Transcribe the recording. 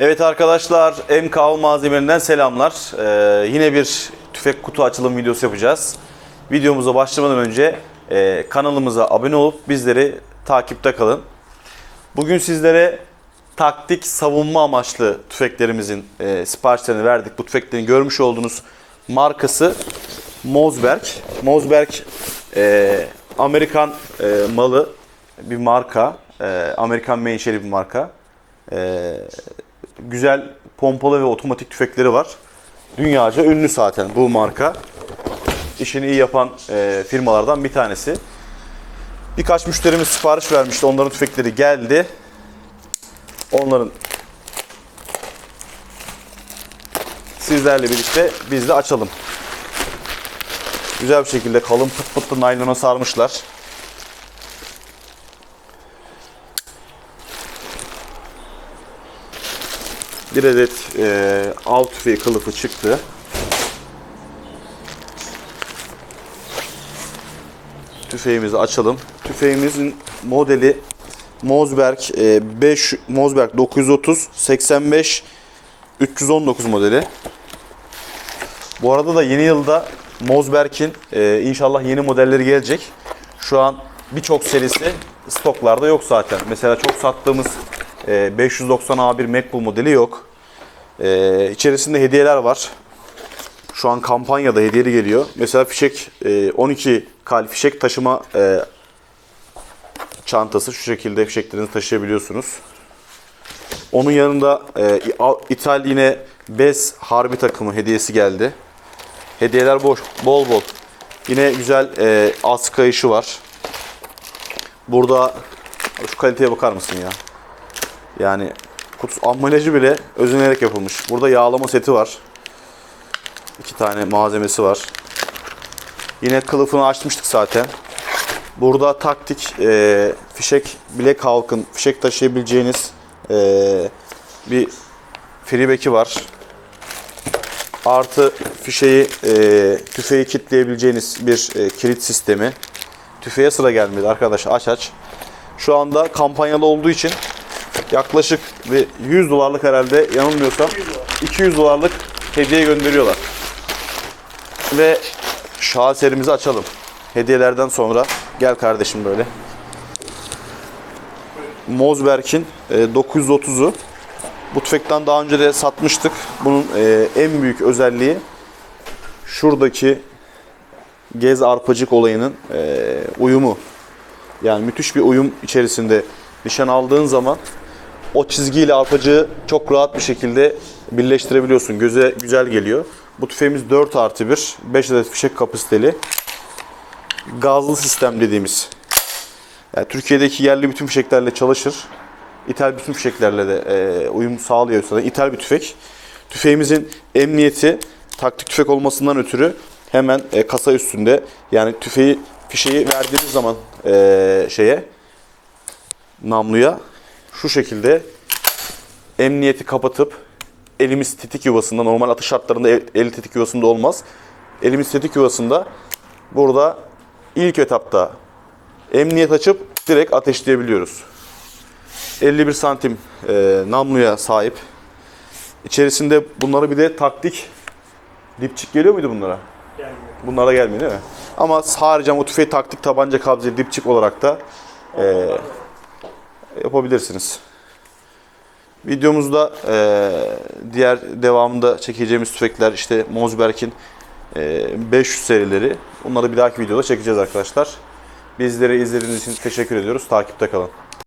Evet arkadaşlar MKO malzemelerinden selamlar. Ee, yine bir tüfek kutu açılım videosu yapacağız. Videomuza başlamadan önce e, kanalımıza abone olup bizleri takipte kalın. Bugün sizlere taktik savunma amaçlı tüfeklerimizin e, siparişlerini verdik. Bu tüfeklerin görmüş olduğunuz markası Mosberg. Mosberg e, Amerikan e, malı bir marka. E, Amerikan menşeli bir marka. E, güzel pompalı ve otomatik tüfekleri var. Dünyaca ünlü zaten bu marka. İşini iyi yapan e, firmalardan bir tanesi. Birkaç müşterimiz sipariş vermişti. Onların tüfekleri geldi. Onların sizlerle birlikte biz de açalım. Güzel bir şekilde kalın pıt pıtlı naylona sarmışlar. Bir adet e, av tüfeği kılıfı çıktı. Tüfeğimizi açalım. Tüfeğimizin modeli Mosberg e, 5 Mosberg 930 85 319 modeli. Bu arada da yeni yılda Mosberg'in e, inşallah yeni modelleri gelecek. Şu an birçok serisi stoklarda yok zaten. Mesela çok sattığımız e, 590 A1 Macbull modeli yok. E, içerisinde hediyeler var. Şu an kampanyada hediyeli geliyor. Mesela fişek e, 12 kal fişek taşıma e, çantası şu şekilde fişeklerinizi taşıyabiliyorsunuz. Onun yanında e, İthal yine bez harbi takımı hediyesi geldi. Hediyeler boş, bol bol. Yine güzel e, askı kayışı var. Burada şu kaliteye bakar mısın ya? Yani kutusu ambalajı bile özenerek yapılmış. Burada yağlama seti var. İki tane malzemesi var. Yine kılıfını açmıştık zaten. Burada taktik e, fişek Black Hawk'ın fişek taşıyabileceğiniz e, bir freeback'i var. Artı fişeği, e, tüfeği kilitleyebileceğiniz bir e, kilit sistemi. Tüfeğe sıra gelmedi arkadaşlar aç aç. Şu anda kampanyalı olduğu için yaklaşık bir 100 dolarlık herhalde yanılmıyorsam 200 dolarlık hediye gönderiyorlar. Ve şaheserimizi açalım. Hediyelerden sonra gel kardeşim böyle. Mosberg'in e, 930'u. Bu tüfekten daha önce de satmıştık. Bunun e, en büyük özelliği şuradaki gez arpacık olayının e, uyumu. Yani müthiş bir uyum içerisinde nişan aldığın zaman o çizgiyle arpacığı çok rahat bir şekilde birleştirebiliyorsun. Göze güzel geliyor. Bu tüfeğimiz 4 artı 1. 5 adet fişek kapasiteli. Gazlı sistem dediğimiz. Yani Türkiye'deki yerli bütün fişeklerle çalışır. İthal bütün fişeklerle de e, uyum sağlıyor. Zaten İthal bir tüfek. Tüfeğimizin emniyeti taktik tüfek olmasından ötürü hemen e, kasa üstünde. Yani tüfeği fişeği verdiğiniz zaman e, şeye namluya şu şekilde emniyeti kapatıp elimiz tetik yuvasında normal atış şartlarında el, el tetik yuvasında olmaz. Elimiz tetik yuvasında burada ilk etapta emniyet açıp direkt ateşleyebiliyoruz. 51 santim e, namluya sahip. İçerisinde bunlara bir de taktik dipçik geliyor muydu bunlara? Gelmiyor. Bunlara gelmiyor değil mi? Ama haricen o tüfeği taktik tabanca kabze dipçik olarak da e, yapabilirsiniz. Videomuzda e, diğer devamında çekeceğimiz tüfekler işte Mosberg'in e, 500 serileri. Onları bir dahaki videoda çekeceğiz arkadaşlar. Bizleri izlediğiniz için teşekkür ediyoruz. Takipte kalın.